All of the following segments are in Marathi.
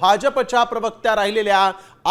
भाजपच्या प्रवक्त्या राहिलेल्या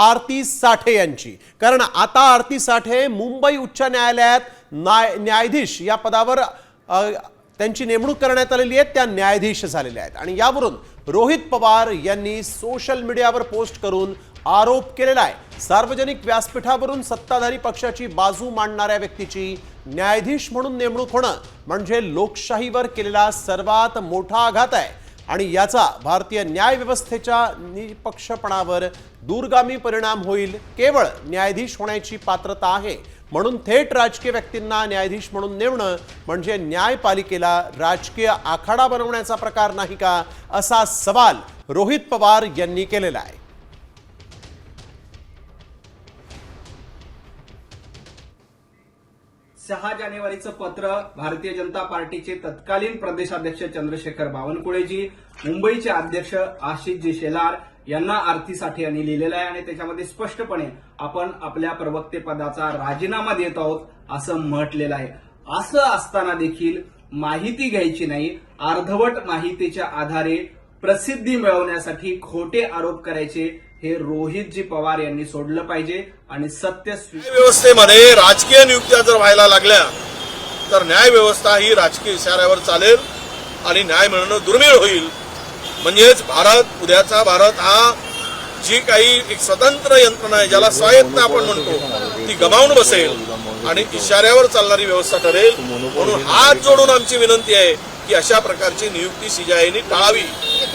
आरती साठे यांची. कारण आता आरती साठे मुंबई उच्च न्यायालयात न्याय न्यायाधीश या पदावर त्यांची नेमणूक करण्यात आलेली आहे त्या न्यायाधीश झालेल्या आहेत. आणि यावरून रोहित पवार यांनी सोशल मीडियावर पोस्ट करून आरोप केलेला आहे. सार्वजनिक व्यासपीठावरून सत्ताधारी पक्षाची बाजू मांडणाऱ्या व्यक्तीची न्यायाधीश म्हणून नेमणूक होणं म्हणजे लोकशाहीवर केलेला सर्वात मोठा आघात आहे. आणि याचा भारतीय न्यायव्यवस्थेच्या निपक्षपणावर दूरगामी परिणाम होईल केवळ न्यायाधीश होण्याची पात्रता आहे. म्हणून थेट राजकीय व्यक्तींना न्यायाधीश म्हणून नेमणं म्हणजे न्यायपालिकेला राजकीय आखाडा बनवण्याचा प्रकार नाही का असा सवाल रोहित पवार यांनी केलेला आहे. सहा जानेवारीचं पत्र भारतीय जनता पार्टीचे तत्कालीन प्रदेशाध्यक्ष चंद्रशेखर बावनकुळेजी मुंबईचे अध्यक्ष आशिषजी शेलार यांना आरतीसाठी यांनी लिहिलेलं आहे आणि त्याच्यामध्ये स्पष्टपणे आपण आपल्या प्रवक्तेपदाचा राजीनामा देत आहोत असं म्हटलेलं आहे. असं असताना देखील माहिती घ्यायची नाही. अर्धवट माहितीच्या आधारे प्रसिद्धी मिळवण्यासाठी खोटे आरोप करायचे हे रोहितजी पवार यांनी सोडलं पाहिजे आणि सत्य व्यवस्थेमध्ये राजकीय नियुक्त्या जर व्हायला लागल्या तर न्याय व्यवस्था ही राजकीय इशाऱ्यावर चालेल आणि न्याय मिळणं दुर्मिळ होईल. म्हणजेच भारत उद्याचा भारत हा जी काही एक स्वतंत्र यंत्रणा आहे ज्याला स्वायत्त आपण म्हणतो ती गमावून बसेल आणि इशाऱ्यावर चालणारी व्यवस्था ठरेल. म्हणून हात जोडून आमची विनंती आहे की अशा प्रकारची नियुक्ती सीजीआयने टाळावी.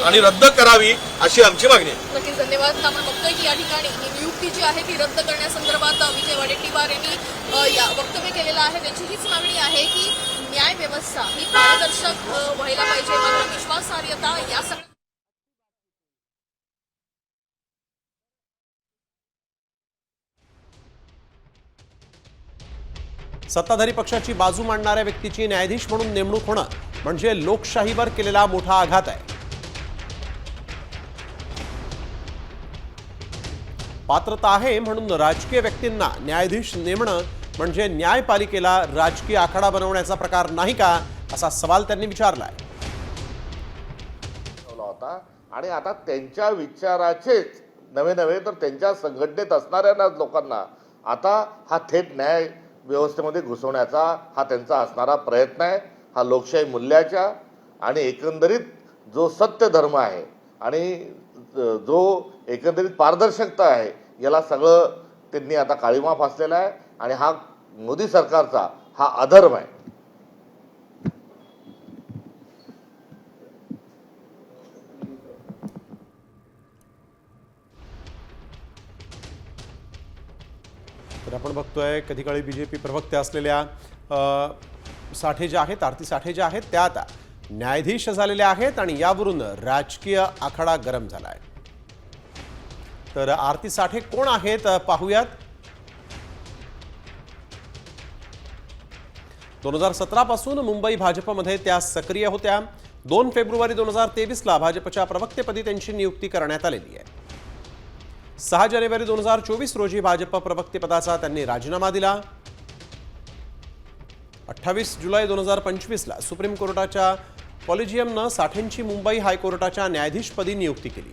आणि रद्द करावी अशी आमची मागणी आहे. नक्कीच धन्यवाद. आपण बघतोय की या ठिकाणी ही नियुक्ती जी आहे ती रद्द करण्यासंदर्भात विजय वडेट्टीवार यांनी अ, या वक्तव्य केलेलं आहे. त्यांची हीच मागणी आहे की न्याय व्यवस्था ही पारदर्शक अ, व्हायला पाहिजे. मात्र विश्वासार्हता या सगळ्या सत्ताधारी पक्षाची बाजू मांडणाऱ्या व्यक्तीची न्यायाधीश म्हणून नेमणूक होणं म्हणजे लोकशाहीवर केलेला मोठा आघात आहे. पात्रता आहे म्हणून राजकीय व्यक्तींना न्यायाधीश नेमणं म्हणजे न्यायपालिकेला राजकीय आखाडा बनवण्याचा प्रकार नाही का असा सवाल त्यांनी विचारलाय. होता. आणि आता त्यांच्या विचाराचेच नवे नवे तर त्यांच्या संघटनेत असणाऱ्या लोकांना आता हा थेट न्याय व्यवस्थेमध्ये घुसवण्याचा हा त्यांचा असणारा प्रयत्न आहे. हा लोकशाही मूल्याच्या आणि एकंदरीत जो सत्य धर्म आहे आणि जो एकंदरीत पारदर्शकता आहे याला सगळं त्यांनी आता काळीमा फासलेला आहे आणि हा मोदी सरकारचा हा अधर्म आहे. तर आपण बघतोय कधी काळी बीजेपी प्रवक्ते असलेल्या साठे ज्या आहेत आरती साठे ज्या आहेत त्या आता न्यायाधीश झालेल्या आहेत आणि यावरून राजकीय आखाडा गरम झाला आहे. तर आरती साठे कोण आहेत? पाहूयात. दोन हजार सतरा पासून मुंबई भाजपमध्ये त्या सक्रिय होत्या. दोन फेब्रुवारी दोन हजार तेवीसला भाजपच्या प्रवक्तेपदी त्यांची नियुक्ती करण्यात आलेली आहे. सहा जानेवारी दोन हजार चोवीस रोजी भाजप प्रवक्तेपदाचा त्यांनी राजीनामा दिला. अठ्ठावीस जुलै दोन हजार पंचवीसला सुप्रीम कोर्टाच्या कॉलेजियमनं साठेंची मुंबई हायकोर्टाच्या न्यायाधीशपदी नियुक्ती केली.